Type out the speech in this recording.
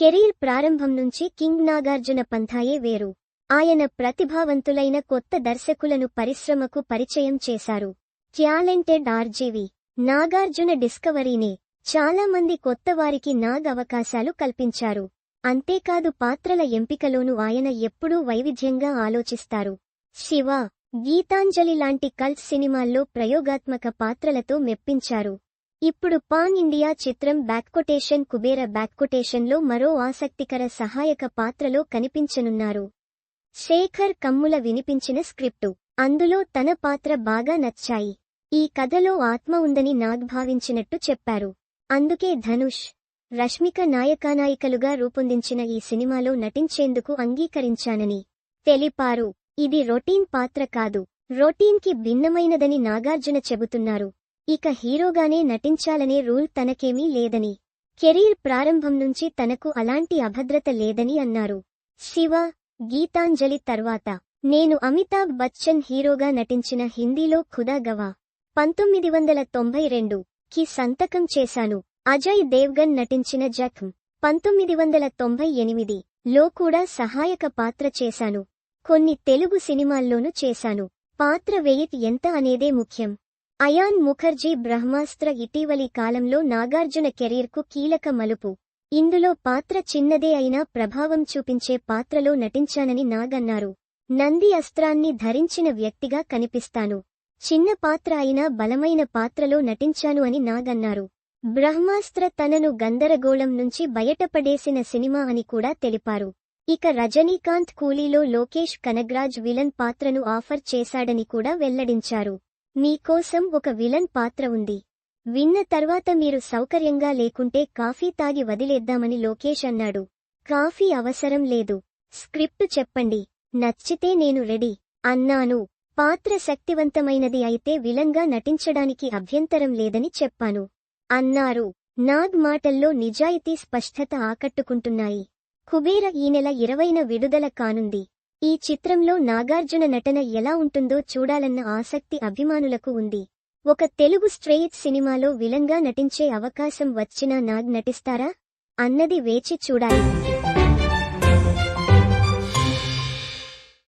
Career ప్రారంభం నుంచి king Nagarjuna పంథాయే వేరు. ఆయన ప్రతిభావంతులైన కొత్త దర్శకులను పరిశ్రమకు పరిచయం చేశారు. ట్యాలెంటెడ్ ఆర్జీవి నాగార్జున డిస్కవరీనే చాలా మంది నాగ్ అవకాశాలు కల్పించారు. అంతేకాదు పాత్రల ఎంపికలోనూ ఆయన ఎప్పుడూ వైవిధ్యంగా ఆలోచిస్తారు. శివ గీతాంజలి లాంటి కల్ట్ సినిమాల్లో ప్రయోగాత్మక పాత్రలతో మెప్పించారు. ఇప్పుడు పాన్ ఇండియా చిత్రం బ్యాక్కొటేషన్ కుబేర బ్యాక్కొటేషన్లో మరో ఆసక్తికర సహాయక పాత్రలో కనిపించనున్నారు. శేఖర్ కమ్ముల వినిపించిన స్క్రిప్టు. అందులో తన పాత్ర బాగా నచ్చాయి. ఈ కథలో ఆత్మ ఉందని నాగ్ భావించినట్టు చెప్పారు. అందుకే ధనుష్ రష్మిక నాయకానాయికలుగా రూపొందించిన ఈ సినిమాలో నటించేందుకు అంగీకరించానని తెలిపారు. ఇది రొటీన్ పాత్ర కాదు. రొటీన్కి భిన్నమైనదని నాగార్జున చెబుతున్నారు. ఇక హీరోగానే నటించాలనే రూల్ తనకేమీ లేదని. కెరీర్ ప్రారంభం నుంచి తనకు అలాంటి అభద్రత లేదని అన్నారు. శివ గీతాంజలి తర్వాత. నేను అమితాబ్ బచ్చన్ హీరోగా నటించిన హిందీలో ఖుదా గవా. పంతొమ్మిది వందల తొంభై రెండు కి సంతకం చేశాను. అజయ్ దేవ్గన్ నటించిన జఖ్మ్ పంతొమ్మిది వందల తొంభై ఎనిమిది లో కూడా సహాయక పాత్ర చేశాను. కొన్ని తెలుగు సినిమాల్లోనూ చేశాను. పాత్ర వెయిట్ ఎంత అనేదే ముఖ్యం. అయాన్ ముఖర్జీ బ్రహ్మాస్త్ర ఇటీవలి కాలంలో నాగార్జున కెరీర్కు కీలక మలుపు. ఇందులో పాత్ర చిన్నదే అయినా ప్రభావం చూపించే పాత్రలో నటించానని నాగన్నారు. నంది అస్త్రాన్ని ధరించిన వ్యక్తిగా కనిపిస్తాను. చిన్న పాత్ర అయినా బలమైన పాత్రలో నటించాను అని నాగన్నారు. బ్రహ్మాస్త్ర తనను గందరగోళం నుంచి బయటపడేసిన సినిమా అని కూడా తెలిపారు. ఇక రజనీకాంత్ కూలీలో లోకేష్ కనగ్రాజ్ విలన్ పాత్రను ఆఫర్ చేశాడని కూడా వెల్లడించారు. మీకోసం ఒక విలన్ పాత్ర ఉంది. విన్న తర్వాత మీరు సౌకర్యంగా లేకుంటే కాఫీ తాగి వదిలేద్దామని లోకేష్ అన్నాడు. కాఫీ అవసరం లేదు. స్క్రిప్ట్ చెప్పండి. నచ్చితే నేను రెడీ. అన్నాను. పాత్ర శక్తివంతమైనది అయితే విలంగా నటించడానికి అభ్యంతరం లేదని చెప్పాను. అన్నారు. నాగ్ మాటల్లో నిజాయితీ స్పష్టత ఆకట్టుకుంటున్నాయి. కుబేర ఈ నెల ఇరవైన విడుదల కానుంది. ఈ చిత్రంలో నాగార్జున నటన ఎలా ఉంటుందో చూడాలన్న ఆసక్తి అభిమానులకు ఉంది. ఒక తెలుగు స్ట్రెయిట్ సినిమాలో విలంగా నటించే అవకాశం వచ్చినా నాగ్ నటిస్తారా? అన్నది వేచి చూడాలి.